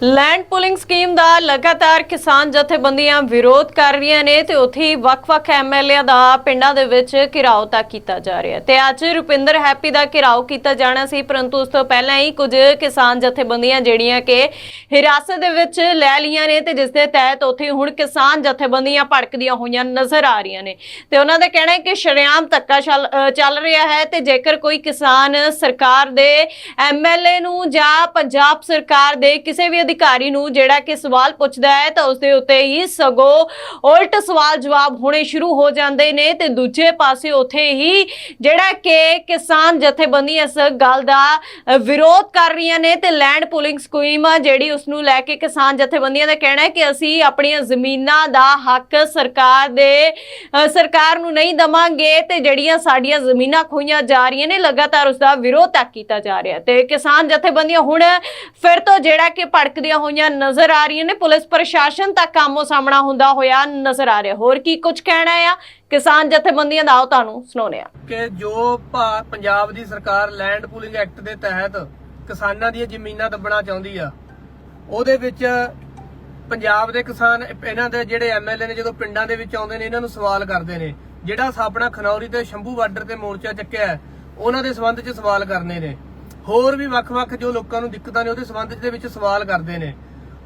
Land pooling scheme ਦਾ ਲਗਾਤਾਰ ਕਿਸਾਨ ਜਥੇਬੰਦੀਆਂ ਵਿਰੋਧ ਕਰ ਰਹੀਆਂ ਨੇ ਤੇ ਉੱਥੇ ਹੀ ਵੱਖ-ਵੱਖ ਐਮਐਲਏ ਦਾ ਪਿੰਡਾਂ ਦੇ ਵਿੱਚ ਘਿਰਾਓ ਤਾਂ ਕੀਤਾ ਜਾ ਰਿਹਾ ਤੇ ਅੱਜ ਰੁਪਿੰਦਰ ਹੈਪੀ ਦਾ ਘਿਰਾਓ ਕੀਤਾ ਜਾਣਾ ਸੀ, ਪਰੰਤੂ ਉਸ ਤੋਂ ਪਹਿਲਾਂ ਹੀ ਕੁਝ ਕਿਸਾਨ ਜਥੇਬੰਦੀਆਂ ਜਿਹੜੀਆਂ ਕਿ ਹਿਰਾਸਤ ਦੇ ਵਿੱਚ ਲੈ ਲਈਆਂ ਨੇ ਤੇ ਜਿਸ ਦੇ ਤਹਿਤ ਉੱਥੇ ਹੁਣ ਕਿਸਾਨ ਜਥੇਬੰਦੀਆਂ ਭੜਕਦੀਆਂ ਹੋਈਆਂ ਨਜ਼ਰ ਆ ਰਹੀਆਂ ਨੇ। ਤੇ ਉਹਨਾਂ ਦਾ ਕਹਿਣਾ ਹੈ ਕਿ ਸ਼ਰੇਆਮ ਧੱਕਾ ਚੱਲ ਚੱਲ ਰਿਹਾ ਹੈ ਤੇ ਜੇਕਰ ਕੋਈ ਕਿਸਾਨ ਸਰਕਾਰ ਦੇ ਐਮਐਲਏ ਨੂੰ ਜਾਂ ਪੰਜਾਬ ਸਰਕਾਰ ਦੇ ਕਿਸੇ ਵੀ ਅਧਿਕਾਰੀ ਨੂੰ ਜਿਹੜਾ ਕਿ ਸਵਾਲ ਪੁੱਛਦਾ ਹੈ ਤਾਂ ਉਸ ਦੇ ਉੱਤੇ ਹੀ ਸਗੋਂ ਉਲਟ ਸਵਾਲ ਜਵਾਬ ਹੋਣੇ ਸ਼ੁਰੂ ਹੋ ਜਾਂਦੇ ਨੇ ਤੇ ਦੂਜੇ ਪਾਸੇ ਉੱਥੇ ਹੀ ਜਿਹੜਾ ਕਿ ਕਿਸਾਨ ਜਥੇਬੰਦੀਆਂ ਇਸ ਗੱਲ ਦਾ ਵਿਰੋਧ ਕਰ ਰਹੀਆਂ ਨੇ ਤੇ ਲੈਂਡ ਪੂਲਿੰਗ ਸਕੀਮ ਜਿਹੜੀ ਉਸ ਨੂੰ ਲੈ ਕੇ ਕਿਸਾਨ ਜਥੇਬੰਦੀਆਂ ਦਾ ਕਹਿਣਾ ਹੈ ਕਿ ਅਸੀਂ ਆਪਣੀਆਂ ਜ਼ਮੀਨਾਂ ਦਾ ਹੱਕ ਸਰਕਾਰ ਦੇ ਸਰਕਾਰ ਨੂੰ ਨਹੀਂ ਦਵਾਂਗੇ ਤੇ ਜਿਹੜੀਆਂ ਸਾਡੀਆਂ ਜ਼ਮੀਨਾਂ ਖੋਈਆਂ ਜਾ ਰਹੀਆਂ ਨੇ ਲਗਾਤਾਰ ਉਸ ਦਾ ਵਿਰੋਧ ਤੱਕ ਕੀਤਾ ਜਾ ਰਿਹਾ ਤੇ ਕਿਸਾਨ ਜਥੇਬੰਦੀਆਂ ਹੁਣ ਫਿਰ ਤੋਂ ਜਿਹੜਾ ਕਿ ਭੜਕਦੀਆਂ ਹੋਈਆਂ ਨਜ਼ਰ ਆ ਰਹੀਆਂ ਨੇ। ਪੁਲਿਸ ਪ੍ਰਸ਼ਾਸਨ ਤੱਕ ਆਮੋ ਸਾਹਮਣਾ ਹੁੰਦਾ ਹੋਇਆ ਨਜ਼ਰ ਆ ਰਿਹਾ। ਹੋਰ ਕੀ ਕੁਝ ਕਹਿਣਾ ਆ? ਕਿਸਾਨ ਜਥੇਬੰਦੀਆਂ ਦਾ ਆਓ ਤੁਹਾਨੂੰ ਸੁਣਾਉਂਦੇ ਆ ਕਿ ਜੋ ਪੰਜਾਬ ਦੀ ਸਰਕਾਰ ਲੈਂਡ ਪੂਲਿੰਗ ਐਕਟ ਦੇ ਤਹਿਤ ਕਿਸਾਨਾਂ ਦੀਆਂ ਜ਼ਮੀਨਾਂ ਦੱਬਣਾ ਚਾਹੁੰਦੀ ਆ, ਉਹਦੇ ਵਿੱਚ ਪੰਜਾਬ ਦੇ ਕਿਸਾਨ ਇਹਨਾਂ ਦੇ ਜਿਹੜੇ ਐਮਐਲਏ ਨੇ, ਜਦੋਂ ਪਿੰਡਾਂ ਦੇ ਵਿੱਚ ਆਉਂਦੇ ਨੇ, ਇਹਨਾਂ ਨੂੰ ਸਵਾਲ ਕਰਦੇ ਨੇ। ਜਿਹੜਾ ਸਾਪਣਾ ਖਨੌਰੀ ਤੇ ਸ਼ੰਭੂ ਬਾਰਡਰ ਤੇ ਮੋਰਚਾ ਚੱਕਿਆ ਉਹਨਾਂ ਦੇ ਸਬੰਧ 'ਚ ਸਵਾਲ ਕਰਨੇ ਨੇ। ਹੋਰ ਵੀ ਵੱਖ-ਵੱਖ ਜੋ ਲੋਕਾਂ ਨੂੰ ਦਿੱਕਤਾਂ ਨੇ ਉਹਦੇ ਸੰਬੰਧ ਦੇ ਵਿੱਚ ਸਵਾਲ ਕਰਦੇ ਨੇ।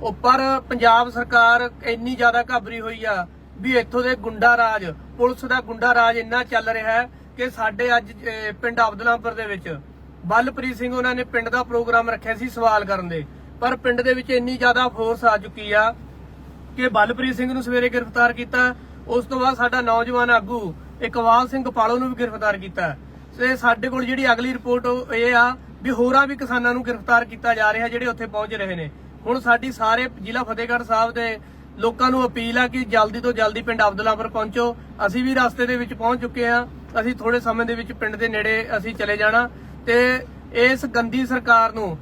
ਉਹ ਪਰ ਪੰਜਾਬ ਸਰਕਾਰ ਇੰਨੀ ਜ਼ਿਆਦਾ ਘਾਬਰੀ ਹੋਈ ਆ ਵੀ ਇੱਥੋਂ ਦੇ ਗੁੰਡਾ ਰਾਜ, ਪੁਲਿਸ ਦਾ ਗੁੰਡਾ ਰਾਜ ਇੰਨਾ ਚੱਲ ਰਿਹਾ ਹੈ ਕਿ ਸਾਡੇ ਅੱਜ ਪਿੰਡ ਅਬਦੁੱਲਾਪੁਰ ਦੇ ਵਿੱਚ ਬਲਪ੍ਰੀਤ ਸਿੰਘ ਉਹਨਾਂ ਨੇ ਪਿੰਡ ਦਾ ਪ੍ਰੋਗਰਾਮ ਰੱਖਿਆ ਸੀ ਸਵਾਲ ਕਰਨ ਦੇ। ਪਰ ਪਿੰਡ ਦੇ ਵਿੱਚ ਇੰਨੀ ਜ਼ਿਆਦਾ ਫੋਰਸ ਆ ਚੁੱਕੀ ਆ ਕਿ ਬਲਪ੍ਰੀਤ ਸਿੰਘ ਨੂੰ ਸਵੇਰੇ ਗ੍ਰਿਫਤਾਰ ਕੀਤਾ, ਉਸ ਤੋਂ ਬਾਅਦ ਸਾਡਾ ਨੌਜਵਾਨ ਆਗੂ ਇਕਬਾਲ ਸਿੰਘ ਪਾਲੋ ਨੂੰ ਵੀ ਗ੍ਰਿਫਤਾਰ ਕੀਤਾ। ਤੇ ਸਾਡੇ ਕੋਲ ਜਿਹੜੀ ਅਗਲੀ ਰਿਪੋਰਟ ਉਹ ਇਹ ਆ ਵੀ ਹੋਰਾਂ ਵੀ ਕਿਸਾਨਾਂ ਨੂੰ ਗ੍ਰਿਫਤਾਰ ਕੀਤਾ ਜਾ ਰਿਹਾ ਜਿਹੜੇ ਉੱਥੇ ਪਹੁੰਚ ਰਹੇ ਨੇ। ਹੁਣ ਸਾਡੀ ਸਾਰੇ ਜ਼ਿਲ੍ਹਾ ਫਤਿਹਗੜ੍ਹ ਸਾਹਿਬ ਦੇ ਲੋਕਾਂ ਨੂੰ ਅਪੀਲ ਆ ਕਿ ਜਲਦੀ ਤੋਂ ਜਲਦੀ ਪਿੰਡ ਅਬਦੁੱਲਾਪੁਰ ਪਹੁੰਚੋ। ਅਸੀਂ ਵੀ ਰਸਤੇ ਦੇ ਵਿੱਚ ਪਹੁੰਚ ਚੁੱਕੇ ਆ ਅਸੀਂ ਥੋੜੇ ਸਮੇਂ ਦੇ ਵਿੱਚ ਪਿੰਡ ਦੇ ਨੇੜੇ ਅਸੀਂ ਚਲੇ ਜਾਣਾ। ਤੇ ਇਸ ਗੰਦੀ ਸਰਕਾਰ ਨੂੰ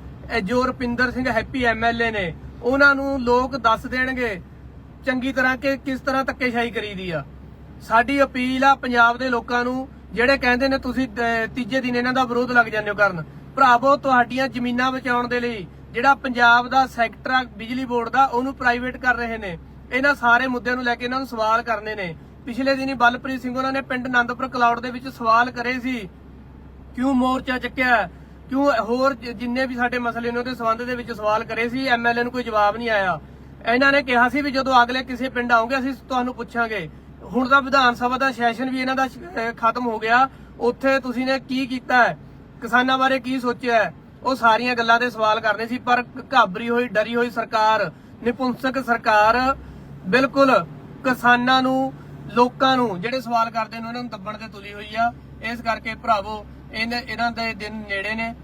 ਜੋ ਰੁਪਿੰਦਰ ਸਿੰਘ ਹੈਪੀ ਐਮਐਲਏ ਨੇ, ਉਹਨਾਂ ਨੂੰ ਲੋਕ ਦੱਸ ਦੇਣਗੇ ਚੰਗੀ ਤਰ੍ਹਾਂ ਕਿ ਕਿਸ ਤਰ੍ਹਾਂ ਧੱਕੇਸ਼ਾਹੀ ਕਰੀਦੀ ਆ। ਸਾਡੀ ਅਪੀਲ ਆ ਪੰਜਾਬ ਦੇ ਲੋਕਾਂ ਨੂੰ, ਜਿਹੜੇ ਕਹਿੰਦੇ ਨੇ ਤੁਸੀਂ ਤੀਜੇ ਦਿਨ ਇਹਨਾਂ ਦਾ ਵਿਰੋਧ ਲੱਗ ਜਾਂਦੇ ਹੋ ਕਰਨ। ਭਰਾਵੋ, ਤੁਹਾਡੀਆਂ ਜ਼ਮੀਨਾਂ ਬਚਾਉਣ ਦੇ ਲਈ ਜਿਹੜਾ ਪੰਜਾਬ ਦਾ ਸੈਕਟਰ ਆ, ਬਿਜਲੀ ਬੋਰਡ ਦਾ, ਉਹਨੂੰ ਪ੍ਰਾਈਵੇਟ ਕਰ ਰਹੇ ਨੇ। ਇਹਨਾਂ ਸਾਰੇ ਮੁੱਦਿਆਂ ਨੂੰ ਲੈ ਕੇ ਇਹਨਾਂ ਨੂੰ ਸਵਾਲ ਕਰਨੇ ਨੇ। ਪਿਛਲੇ ਦਿਨੀ ਬਲਪ੍ਰੀਤ ਸਿੰਘ ਉਹਨਾਂ ਨੇ ਪਿੰਡ ਆਨੰਦਪੁਰ ਕਲੌੜ ਦੇ ਵਿੱਚ ਸਵਾਲ ਕਰੇ ਸੀ, ਕਿਉਂ ਮੋਰਚਾ ਚੱਕਿਆ? ਕਿਉਂ ਹੋਰ ਜਿੰਨੇ ਵੀ ਸਾਡੇ ਮਸਲੇ ਨੇ ਉਹਦੇ ਸੰਬੰਧ ਦੇ ਵਿੱਚ ਸਵਾਲ ਕਰੇ ਸੀ ਐਮਐਲਏ ਨੂੰ ਕੋਈ ਜਵਾਬ ਨਹੀਂ ਆਇਆ। ਇਹਨਾਂ ਨੇ ਕਿਹਾ ਸੀ ਵੀ ਜਦੋਂ ਅਗਲੇ ਕਿਸੇ ਪਿੰਡ ਆਉਂਗੇ, ਅਸੀਂ ਤੁਹਾਨੂੰ ਪੁੱਛਾਂਗੇ। ਹੁਣ ਤਾਂ ਵਿਧਾਨ ਸਭਾ ਦਾ ਸੈਸ਼ਨ ਵੀ ਇਹਨਾਂ ਦਾ ਖਤਮ ਹੋ ਗਿਆ। ਉੱਥੇ ਤੁਸੀਂ ਨੇ ਕੀ ਕੀਤਾ ਹੈ? ਕਿਸਾਨਾਂ ਬਾਰੇ ਕੀ ਸੋਚਿਆ ਹੈ? ਉਹ ਸਾਰੀਆਂ ਗੱਲਾਂ ਦੇ ਸਵਾਲ ਕਰਨੇ ਸੀ, ਪਰ ਘਾਬਰੀ ਹੋਈ, ਡਰੀ ਹੋਈ ਸਰਕਾਰ, ਨਿਪੁੰਸਕ ਸਰਕਾਰ, ਬਿਲਕੁਲ ਕਿਸਾਨਾਂ ਨੂੰ, ਲੋਕਾਂ ਨੂੰ, ਜਿਹੜੇ ਸਵਾਲ ਕਰਦੇ ਨੇ, ਉਹਨਾਂ ਨੂੰ ਦੱਬਣ ਤੇ ਤੁਲੀ ਹੋਈ ਆ ਇਸ ਕਰਕੇ ਭਰਾਵੋ, ਇਹਨਾਂ ਇਹਨਾਂ ਦੇ ਦਿਨ ਨੇੜੇ ਨੇ